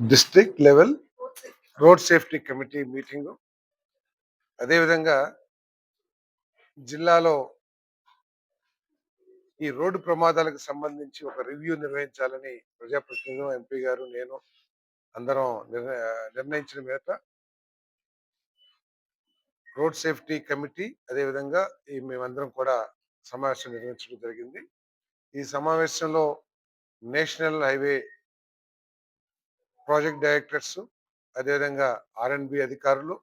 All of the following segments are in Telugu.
District level road safety committee meeting. అదేవిధంగా జిల్లాలో ఈ రోడ్డు ప్రమాదాలకు సంబంధించి ఒక రివ్యూ నిర్వహించాలని ప్రజాప్రతినిధులు ఎంపీ గారు నేను అందరం నిర్ణయించిన మేర రోడ్ సేఫ్టీ కమిటీ అదేవిధంగా ఈ మేమందరం కూడా సమావేశం నిర్వహించడం జరిగింది. ఈ సమావేశంలో నేషనల్ హైవే ప్రాజెక్ట్ డైరెక్టర్స్ అదేవిధంగా ఆర్ఎన్బి అధికారులు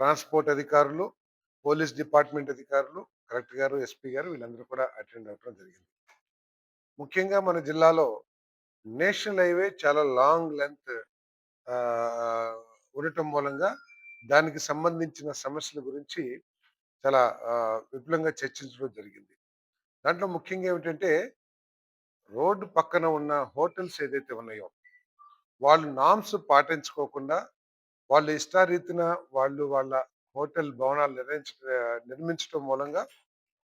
ట్రాన్స్పోర్ట్ అధికారులు పోలీస్ డిపార్ట్మెంట్ అధికారులు కలెక్టర్ గారు ఎస్పీ గారు వీళ్ళందరూ కూడా అటెండ్ అవ్వడం జరిగింది. ముఖ్యంగా మన జిల్లాలో నేషనల్ హైవే చాలా లాంగ్ లెంత్ ఉండటం మూలంగా దానికి సంబంధించిన సమస్యల గురించి చాలా విపులంగా చర్చించడం జరిగింది. దాంట్లో ముఖ్యంగా ఏమిటంటే రోడ్డు పక్కన ఉన్న హోటల్స్ ఏదైతే ఉన్నాయో వాళ్ళు నామ్స్ పాటించుకోకుండా వాళ్ళ ఇష్టారీతిన వాళ్ళు వాళ్ళ హోటల్ భవనాలు నిర్మించ నిర్మించడం మూలంగా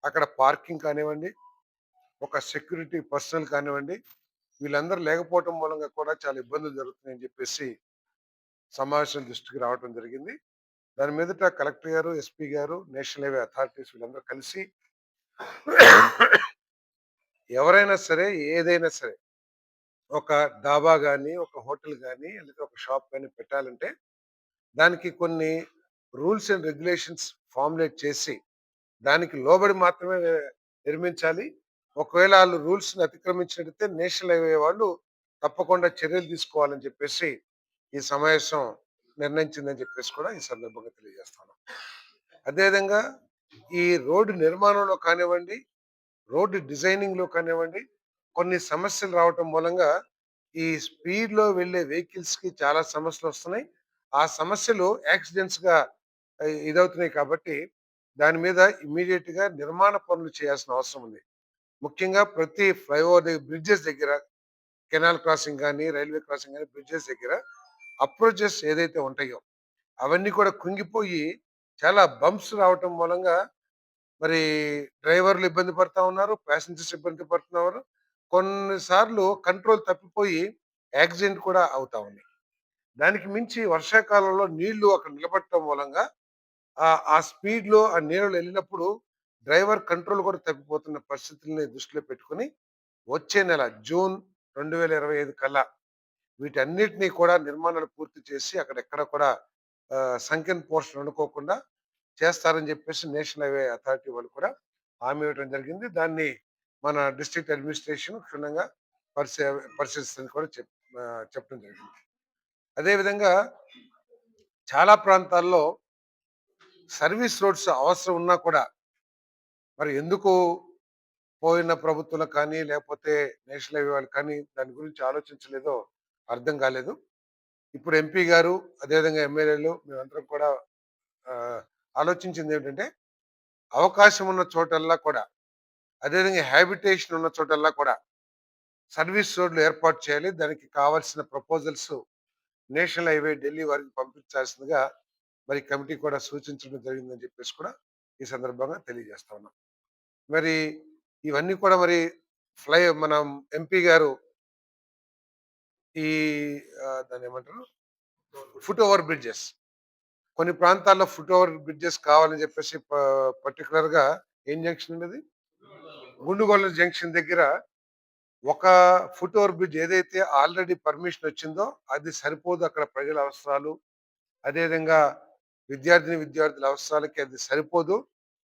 అక్కడ పార్కింగ్ కానివ్వండి ఒక సెక్యూరిటీ పర్సనల్ కానివ్వండి వీళ్ళందరూ లేకపోవటం మూలంగా కూడా చాలా ఇబ్బందులు జరుగుతున్నాయని చెప్పేసి సమావేశం దృష్టికి రావడం జరిగింది. దాని మీదట కలెక్టర్ గారు ఎస్పీ గారు నేషనల్ హైవే అథారిటీస్ వీళ్ళందరూ కలిసి ఎవరైనా సరే ఏదైనా సరే ఒక డాబా కానీ ఒక హోటల్ కానీ లేదా ఒక షాప్ కానీ పెట్టాలంటే దానికి కొన్ని రూల్స్ అండ్ రెగ్యులేషన్స్ ఫార్ములేట్ చేసి దానికి లోబడి మాత్రమే నిర్మించాలి. ఒకవేళ వాళ్ళు రూల్స్ని అతిక్రమించినట్లయితే నేషనల్ హైవే వాళ్ళు తప్పకుండా చర్యలు తీసుకోవాలని చెప్పేసి ఈ సమావేశం నిర్ణయించిందని చెప్పేసి కూడా ఈ సందర్భంగా తెలియజేస్తాను. అదేవిధంగా ఈ రోడ్డు నిర్మాణంలో కానివ్వండి రోడ్డు డిజైనింగ్లో కానివ్వండి కొన్ని సమస్యలు రావటం మూలంగా ఈ స్పీడ్లో వెళ్ళే వెహికల్స్కి చాలా సమస్యలు వస్తున్నాయి. ఆ సమస్యలు యాక్సిడెంట్స్గా ఇదవుతున్నాయి కాబట్టి దాని మీద ఇమీడియట్గా నిర్మాణ పనులు చేయాల్సిన అవసరం ఉంది. ముఖ్యంగా ప్రతి ఫ్లైఓవర్ దగ్గర బ్రిడ్జెస్ దగ్గర కెనాల్ క్రాసింగ్ కానీ రైల్వే క్రాసింగ్ కానీ బ్రిడ్జెస్ దగ్గర అప్రోచెస్ ఏదైతే ఉంటాయో అవన్నీ కూడా కుంగిపోయి చాలా బంప్స్ రావటం మూలంగా మరి డ్రైవర్లు ఇబ్బంది పడతా ఉన్నారు ప్యాసింజర్స్ ఇబ్బంది పడుతున్నారు కొన్నిసార్లు కంట్రోల్ తప్పిపోయి యాక్సిడెంట్ కూడా అవుతా ఉంది దానికి మించి వర్షాకాలంలో నీళ్ళు అక్కడ నిలబడటం మూలంగా ఆ ఆ ఆ నీళ్ళు వెళ్ళినప్పుడు డ్రైవర్ కంట్రోల్ కూడా తప్పిపోతున్న పరిస్థితుల్ని దృష్టిలో పెట్టుకుని వచ్చే నెల జూన్ రెండు వేల ఇరవై ఐదు కల్లా వీటన్నిటినీ కూడా నిర్మాణాలు పూర్తి చేసి అక్కడ ఎక్కడ కూడా ఆ, సంఖ్యన్ పోర్షన్ అనుకోకుండా చేస్తారని చెప్పేసి నేషనల్ హైవే అథారిటీ వాళ్ళు కూడా హామీ ఇవ్వడం జరిగింది. దాన్ని మన డిస్ట్రిక్ట్ అడ్మినిస్ట్రేషన్ క్షుణ్ణంగా పరిశీ పరిశీలిస్తుందని కూడా చెప్ చెప్పడం జరిగింది. అదేవిధంగా చాలా ప్రాంతాల్లో సర్వీస్ రోడ్స్ అవసరం ఉన్నా కూడా మరి ఎందుకు పోయిన ప్రభుత్వం కానీ లేకపోతే నేషనల్ హైవే వాళ్ళు కానీ దాని గురించి ఆలోచించలేదో అర్థం కాలేదు. ఇప్పుడు ఎంపీ గారు అదేవిధంగా ఎమ్మెల్యేలు మేమందరం కూడా ఆలోచించింది ఏమిటంటే అవకాశం ఉన్న చోటల్లా కూడా అదేవిధంగా హ్యాబిటేషన్ ఉన్న చోటల్లా కూడా సర్వీస్ రోడ్లు ఏర్పాటు చేయాలి. దానికి కావాల్సిన ప్రపోజల్స్ నేషనల్ హైవే ఢిల్లీ వారికి పంపించాల్సిందిగా మరి కమిటీ కూడా సూచించడం జరిగిందని చెప్పేసి కూడా ఈ సందర్భంగా తెలియజేస్తా ఉన్నాం. మరి ఇవన్నీ కూడా మరి ఫ్లై మనం ఎంపీ గారు ఈ దాన్ని ఏమంటారు? Foot over bridges. కొన్ని ప్రాంతాల్లో ఫుట్ ఓవర్ బ్రిడ్జెస్ కావాలని చెప్పేసి పర్టికులర్గా ఏం జంక్షన్ ఉండేది గుండుగోళ్ళ జంక్షన్ దగ్గర ఒక ఫుట్ ఓవర్ బ్రిడ్జ్ ఏదైతే ఆల్రెడీ పర్మిషన్ వచ్చిందో అది సరిపోదు అక్కడ ప్రజల అవసరాలు. అదేవిధంగా విద్యార్థిని విద్యార్థుల అవసరాలకి అది సరిపోదు.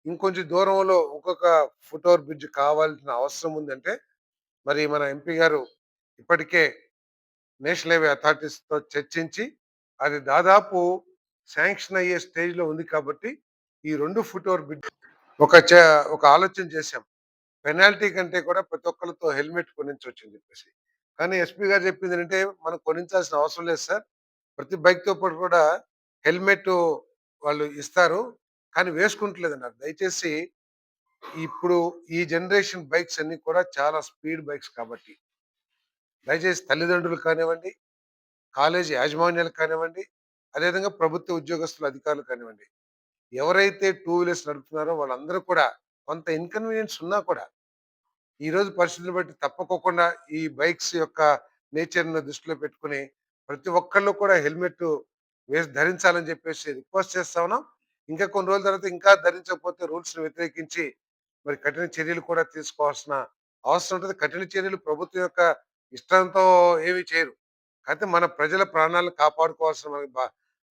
ఇంకొంచెం దూరంలో ఇంకొక ఫుట్ ఓవర్ బ్రిడ్జ్ కావాల్సిన అవసరం ఉందంటే మరి మన ఎంపీ గారు ఇప్పటికే నేషనల్ హైవే అథారిటీస్తో చర్చించి అది దాదాపు శాంక్షన్ అయ్యే స్టేజ్లో ఉంది కాబట్టి ఈ రెండు ఫుట్ ఓవర్ ఒక ఒక ఆలోచన చేశాం. పెనాల్టీ కంటే కూడా ప్రతి ఒక్కరితో హెల్మెట్ కొనించవచ్చు అని చెప్పేసి. కానీ ఎస్పీ గారు చెప్పింది ఏంటంటే మనం కొనించాల్సిన అవసరం లేదు సార్. ప్రతి బైక్తో పాటు కూడా హెల్మెట్ వాళ్ళు ఇస్తారు. కానీ వేసుకుంటలేదు అన్నారు దయచేసి ఇప్పుడు ఈ జనరేషన్ బైక్స్ అన్ని కూడా చాలా స్పీడ్ బైక్స్ కాబట్టి. దయచేసి తల్లిదండ్రులు కానివ్వండి కాలేజీ యాజమాన్యాలు కానివ్వండి అదేవిధంగా ప్రభుత్వ ఉద్యోగస్తులు అధికారులు కానివ్వండి ఎవరైతే టూ వీలర్స్ నడుపుతున్నారో వాళ్ళందరూ కూడా కొంత ఇన్కన్వీనియన్స్ ఉన్నా కూడా ఈ రోజు పరిస్థితులను బట్టి తప్పకోకుండా ఈ బైక్స్ యొక్క నేచర్‌ని దృష్టిలో పెట్టుకొని ప్రతి ఒక్కళ్ళు కూడా హెల్మెట్ వేసి ధరించాలని చెప్పేసి రిక్వెస్ట్ చేస్తా ఉన్నాం. ఇంకా కొన్ని రోజుల తర్వాత ఇంకా ధరించకపోతే రూల్స్‌ని వ్యతిరేకించి మరి కఠిన చర్యలు కూడా తీసుకోవాల్సిన అవసరం ఉంటుంది కఠిన చర్యలు ప్రభుత్వం యొక్క ఇష్టంతో ఏమీ చేయరు. అయితే మన ప్రజల ప్రాణాలను కాపాడుకోవాల్సిన మనకి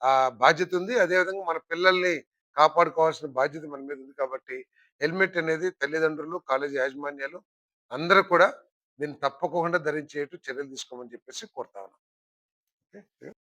ఆ బాధ్యత ఉంది. అదే విధంగా మన పిల్లల్ని కాపాడుకోవాల్సిన బాధ్యత మన మీద ఉంది కాబట్టి హెల్మెట్ అనేది తల్లిదండ్రులు, కాలేజీ యాజమాన్యాలు అందరూ కూడా దీన్ని తప్పకుండా ధరించేట్టు చర్యలు తీసుకోమని చెప్పేసి కోరుతా ఉన్నాం. ఓకే.